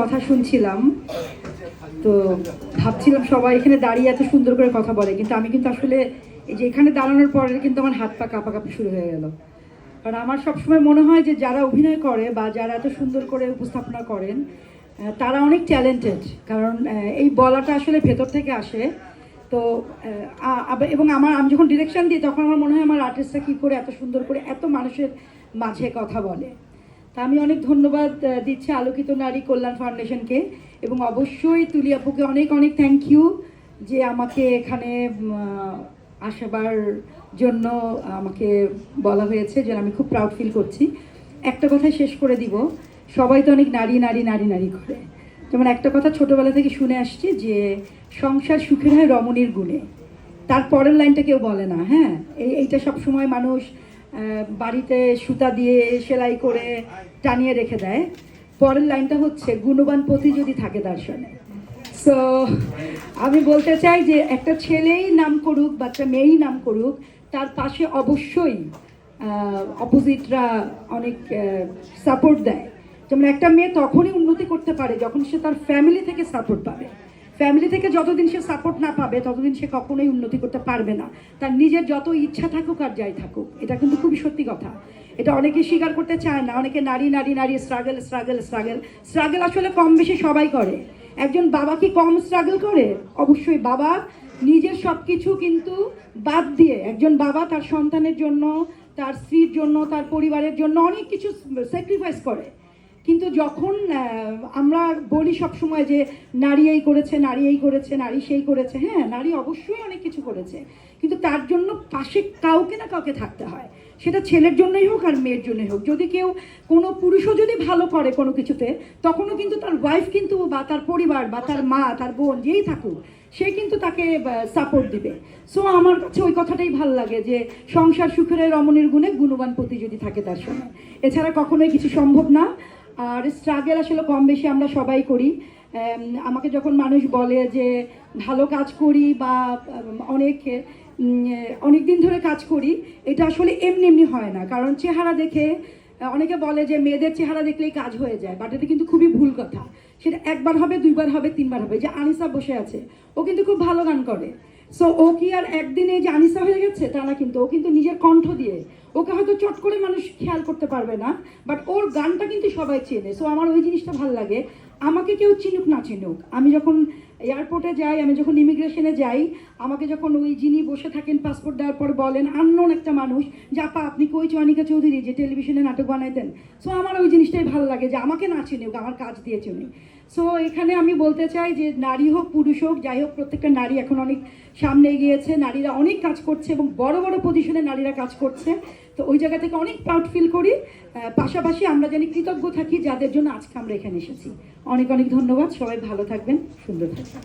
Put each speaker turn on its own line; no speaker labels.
কথা শুনছিলাম। তো ভাবছিলাম সবাই এখানে দাঁড়িয়ে এত সুন্দর করে কথা বলে, কিন্তু আমি কিন্তু আসলে এই যে এখানে দাঁড়ানোর পরে কিন্তু আমার হাত পা কাঁপাকাঁপি শুরু হয়ে গেল। কারণ আমার সবসময় মনে হয় যে যারা অভিনয় করে বা যারা এত সুন্দর করে উপস্থাপনা করেন তারা অনেক ট্যালেন্টেড কারণ এই বলাটা আসলে ভেতর থেকে আসে। তো এবং আমার, আমি যখন ডিরেকশন দিই, তখন আমার মনে হয় আমার আর্টিস্টরা কী করে এত সুন্দর করে এত মানুষের মাঝে কথা বলে। তা আমি অনেক ধন্যবাদ দিচ্ছি আলোকিত নারী কল্যাণ ফাউন্ডেশনকে। এবং অবশ্যই তুলি আপুকে অনেক অনেক থ্যাংক ইউ যে আমাকে এখানে আসাবার জন্য আমাকে বলা হয়েছে, যেন আমি খুব প্রাউড ফিল করছি। একটা কথা শেষ করে দিব, সবাই তো অনেক নারী নারী নারী নারী করে। যেমন একটা কথা ছোটোবেলা থেকে শুনে আসছি যে, সংসার সুখের হয় রমণীর গুণে। তার পরের লাইনটা কেউ বলে না হ্যাঁ? এই, এইটা সবসময় মানুষ বাড়িতে সুতা দিয়ে সেলাই করে টানিয়ে রেখে দেয়। পরের লাইনটা হচ্ছে, গুণবান পতি যদি থাকে দর্শনে সো আমি বলতে চাই যে একটা ছেলেই নাম করুক বাচ্চা মেয়েই নাম করুক, তার পাশে অবশ্যই অপোজিটরা অনেক সাপোর্ট দেয়। যেমন একটা মেয়ে তখনই উন্নতি করতে পারে যখন সে তার ফ্যামিলি থেকে সাপোর্ট পাবে। ফ্যামিলি থেকে যতদিন সে সাপোর্ট না পাবে, ততদিন সে কখনোই উন্নতি করতে পারবে না। তার নিজের যত ইচ্ছা থাকুক আর যাই থাকুক, এটা কিন্তু খুবই সত্যি কথা। এটা অনেকে স্বীকার করতে চায় না, অনেকে নারী নারী নারী স্ট্রাগল স্ট্রাগল স্ট্রাগল স্ট্রাগল আসলে কম বেশি সবাই করে। একজন বাবা কি কম স্ট্রাগল করে? অবশ্যই বাবা নিজের সব কিছু কিন্তু বাদ দিয়ে, একজন বাবা তার সন্তানের জন্য, তার স্ত্রীর জন্য, তার পরিবারের জন্য অনেক কিছু স্যাক্রিফাইস করে। কিন্তু যখন আমরা বলি সব সময় যে নারী এই করেছে, নারী এই করেছে, নারী সেই করেছে হ্যাঁ নারী অবশ্যই অনেক কিছু করেছে। কিন্তু তার জন্য পাশে কাউকে না কাউকে থাকতে হয়। সেটা ছেলের জন্যই হোক আর মেয়ের জন্যই হোক। যদি কেউ কোনো পুরুষও যদি ভালো করে কোনো কিছুতে, তখনও কিন্তু তার ওয়াইফ কিন্তু বা তার পরিবার বা তার মা, তার বোন যেই থাকুক, সে কিন্তু তাকে সাপোর্ট দিবে। সো আমার কাছে ওই কথাটাই ভালো লাগে যে সংসার সুখের রমণীর গুণে গুণবান যদি থাকে তার সঙ্গে। এছাড়া কখনোই কিছু সম্ভব না। আর স্ট্রাগল আসলে কম বেশি আমরা সবাই করি। আমাকে যখন মানুষ বলে যে ভালো কাজ করি বা অনেক অনেক দিন ধরে কাজ করি, এটা আসলে এমনি এমনি হয় না। কারণ চেহারা দেখে, অনেকে বলে যে মেয়েদের চেহারা দেখলেই কাজ হয়ে যায় বাট এটা কিন্তু খুবই ভুল কথা। সেটা একবার হবে, দুইবার হবে, তিনবার হবে। যে আনিসা বসে আছে, ও কিন্তু খুব ভালো গান করে। সো ও কি আর একদিনে যে আনিসা হয়ে গেছে, তা না কিন্তু, ও কিন্তু নিজের কণ্ঠ দিয়ে ওকে হয়তো চট করে মানুষ খেয়াল করতে পারবে না বাট ওর গানটা কিন্তু সবাই চেনে সো আমার ওই জিনিসটা ভালো লাগে। আমাকে কেউ চিনুক না চিনুক। আমি যখন এয়ারপোর্টে যাই, আমি যখন ইমিগ্রেশনে যাই, আমাকে যখন ওই যিনি বসে থাকেন পাসপোর্ট দেওয়ার পর বলেন আননোন একটা মানুষ, যে আপা, আপনি কই চয়নিকা চৌধুরী, যে টেলিভিশনে নাটক বানাইতেন? সো আমার ওই জিনিসটাই ভালো লাগে যে আমাকে না চিনুক, আমার কাজ দিয়ে চিনুক সো এখানে আমি বলতে চাই যে নারী হোক, পুরুষ হোক, যাই হোক, প্রত্যেকটা নারী এখন অনেক সামনে এগিয়েছে, নারীরা অনেক কাজ করছে এবং বড় বড় পজিশনে নারীরা কাজ করছে। তো ওই জায়গা থেকে অনেক প্রাউড ফিল করি। পাশাপাশি আমরা জানি কৃতজ্ঞ থাকি যাদের জন্য আজকে আমরা এখানে এসেছি। অনেক অনেক ধন্যবাদ। সবাই ভালো থাকবেন, সুন্দর থাকবেন।